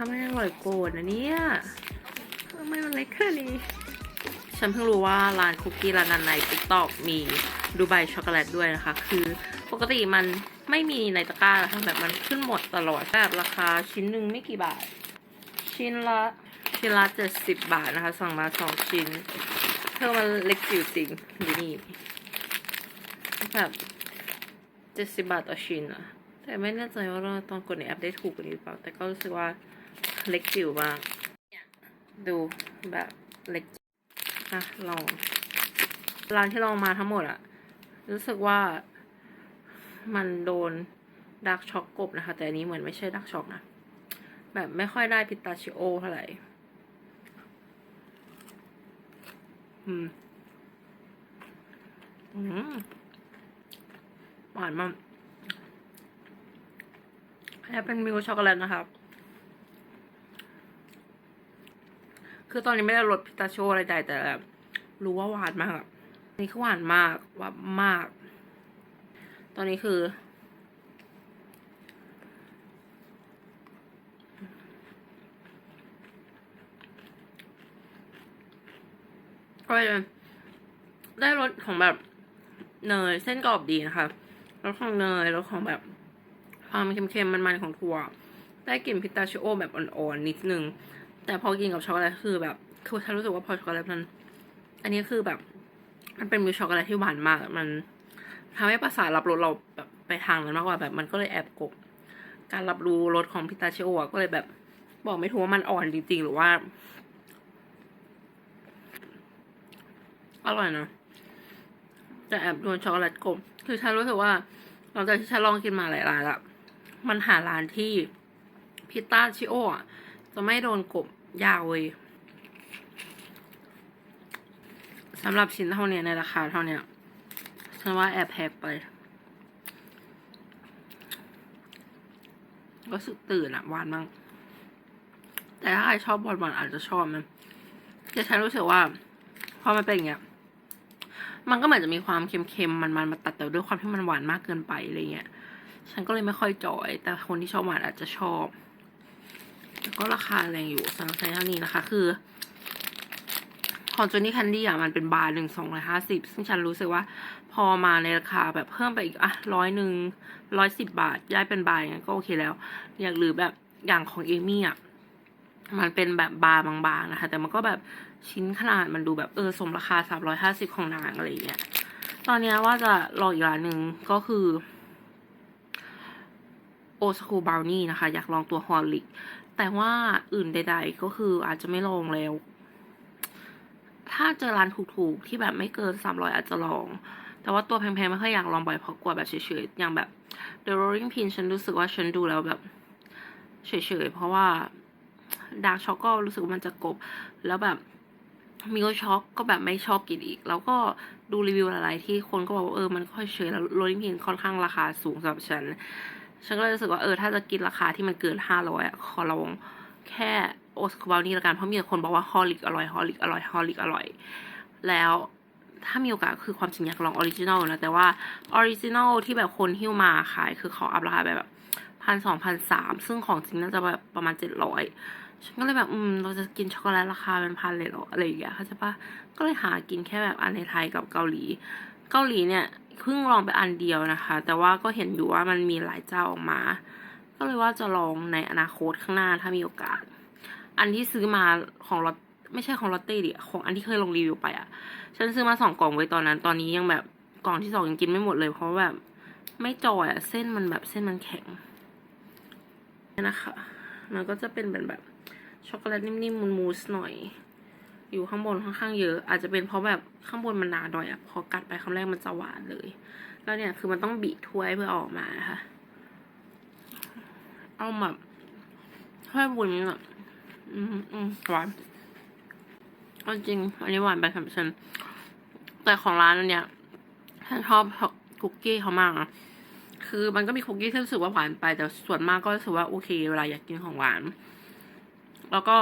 ทำไมอร่อยโกรธนะเนี่ยทำไมมันเล็กแค่นี้ ฉันเพิ่งรู้ว่าร้านคุกกี้ร้านนั้นในติ๊กต็อกมีดูไบช็อกโกแลตด้วยนะคะ คือปกติมันไม่มีในตะกร้านะคะแบบมันขึ้นหมดตลอดแบบราคาชิ้นหนึ่งไม่กี่บาท ชิ้นละชิ้นละเจ็ดสิบบาทนะคะ สั่งมาสองชิ้นเธอมันเล็กจิ๋วจริงดูนี่แบบเจ็ดสิบบาทต่อชิ้นอะแต่ไม่แน่ใจว่าเราตอนกดในแอปได้ถูกกว่านี้หรือเปล่า แต่ก็รู้สึกว่า เล็กจิ๋วมากดูแบบเล็กอะลอง ร้านที่ลองมาทั้งหมดอะรู้สึกว่ามันโดนดาร์กช็อกกบนะคะ แต่อันนี้เหมือนไม่ใช่ดาร์กช็อกนะแบบไม่ค่อยได้พิตาชิโอเท่าไหร่อืมอืมหวานมากอันนี้เป็นมิลค์ช็อกโกแลตนะครับ คือตอนนี้ไม่ได้รสพิตาโออะไรใดแต่รู้ว่าหวานมากอะนี่คือหวานมากหวานมาก ตอนนี้คือ ก็เลยได้รสของแบบเนยเส้นกรอบดีนะคะรสของเนยรสของแบบความเค็มๆมันๆของถั่ว ได้กลิ่นพิตาชิโอแบบอ่อนๆนิดนึง แต่พอกินกับช็อกโกแลตคือแบบคือฉันรู้สึกว่าพอช็อกโกแลตมัน อันนี้คือแบบ มันเป็นมิลช็อกโกแลตที่หวานมากมันทำให้ประสาทรับรสเราแบบไปทางนั้นมากกว่าแบบมันก็เลยแอบกบการรับรู้รสของพิตาชิโอก็เลยแบบบอกไม่ถูกว่ามันอ่อนจริงๆ หรือว่า อร่อยนะแต่แอบโดนช็อกโกแลตกลมคือฉันรู้สึกว่าหลังจากที่ฉันลองกินมาหลายร้านละมันหาร้านที่พิตาชิโอจะไม่โดนกบ ยาวเว้ยสำหรับชิ้นเท่านี้ในราคาเท่านี้ฉันว่าแอบแพงไปก็รู้สึกตื่นอะหวานมาก แต่ถ้าใครชอบหวานอาจจะชอบมันแต่ฉันรู้สึกว่าพอมันเป็นอย่างเงี้ย มันก็เหมือนจะมีความเค็มๆ มันๆมาตัดแต่ด้วยความที่มันหวานมากเกินไปอะไรเงี้ย ฉันก็เลยไม่ค่อยจอย แต่คนที่ชอบหวานอาจจะชอบ แล้วก็ราคาแรงอยู่สำหรับใช้เท่านี้นะคะ คือ ของจูนี่คันดี้อะมันเป็นบาร์หนึ่งสองร้อยห้าสิบซึ่งฉันรู้สึกว่า พอมาในราคาแบบเพิ่มไปอีกอะร้อยหนึ่งร้อยสิบบาทย้ายเป็นบาร์อย่างเงี้ยก็โอเคแล้ว อย่างหรือแบบอย่างของเอมี่อะมันเป็นแบบบาร์บางๆนะคะ แต่มันก็แบบชิ้นขนาดมันดูแบบเออสมราคาสามร้อยห้าสิบของนางอะไรอย่างเงี้ยตอนเนี้ยว่าจะรออีกร้านหนึ่งก็คือโอสคูบราวนี่นะคะ อยากลองตัวฮอลลิก แต่ว่าอื่นใด ๆ ก็คืออาจจะไม่ลองแล้ว ถ้าเจอร้านถูกๆ ที่แบบไม่เกินสามร้อยอาจจะลอง แต่ว่าตัวแพงๆ ไม่ค่อยอยากลองบ่อยเพราะกลัวแบบเฉยๆ อย่างแบบ The Rolling Pin ฉันรู้สึกว่าฉันดูแล้วแบบเฉยๆ เพราะว่าดาร์กช็อกก็รู้สึกว่ามันจะกบ แล้วแบบมิลช็อกก็แบบไม่ชอบกินอีก แล้วก็ดูรีวิวหลายๆที่คนก็บอกว่าเออมันค่อยเฉยแล้วโรลิ่งพินค่อนข้างราคาสูงสำหรับฉัน ฉันก็เลยรู้สึกว่าเออถ้าจะกินราคาที่มันเกินห้าร้อยอะขอลองแค่โอสคาบานี่ละกันเพราะมีแต่คนบอกว่าฮอลิกอร่อยฮอลิกอร่อยฮอลิกอร่อย แล้วถ้ามีโอกาสคือความจริงอยากลองออริจินอลนะแต่ว่าออริจินอลที่แบบคนหิ้วมาขายคือเขาอัพราคาแบบพันสองพันสามซึ่งของจริงน่าจะแบบประมาณเจ็ดร้อยฉันก็เลยแบบอืมเราจะกินช็อกโกแลตราคาเป็นพันเลยเหรออะไรอย่างเงี้ยเข้าใจปะก็เลยหากินแค่แบบอันในไทยกับเกาหลี เกาหลีเนี่ยเพิ่งลองไปอันเดียวนะคะ แต่ว่าก็เห็นอยู่ว่ามันมีหลายเจ้าออกมา ก็เลยว่าจะลองในอนาคตข้างหน้าถ้ามีโอกาส อันที่ซื้อมาของรถไม่ใช่ของลอตเต้ดิของอันที่เคยลงรีวิวไปอะ่ะ ฉันซื้อมาสองกล่องไว้ตอนนั้น ตอนนี้ยังแบบกล่องที่สองยังกินไม่หมดเลย เพราะแบบไม่จอยอะ่ะ เส้นมันแบบเส้นมันแข็งนะคะ มันก็จะเป็นแบบแบบช็อกโกแลตนิ่มๆมูสๆหน่อย อยู่ข้างบนค่อนข้างเยอะ อาจจะเป็นเพราะแบบข้างบนมันหนาหน่อยอะพอกัดไปคำแรกมันจะหวานเลย แล้วเนี่ยคือมันต้องบีบถ้วยเพื่อออกมานะคะ เอาแบบถ้วยบุญอะอืมอืมหวานเอาจริง อันนี้หวานไปสำหรับฉันแต่ของร้านอันเนี้ยฉันชอบคุกกี้เขามากนะคือมันก็มีคุกกี้ที่รู้สึกว่าหวานไป แต่ส่วนมากก็รู้สึกว่าโอเค เวลาอยากกินของหวาน แล้วก็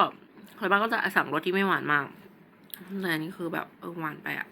คนบ้านก็จะสั่งรสที่ไม่หวานมากแต่อันนี้คือแบบเออหวานไปอะ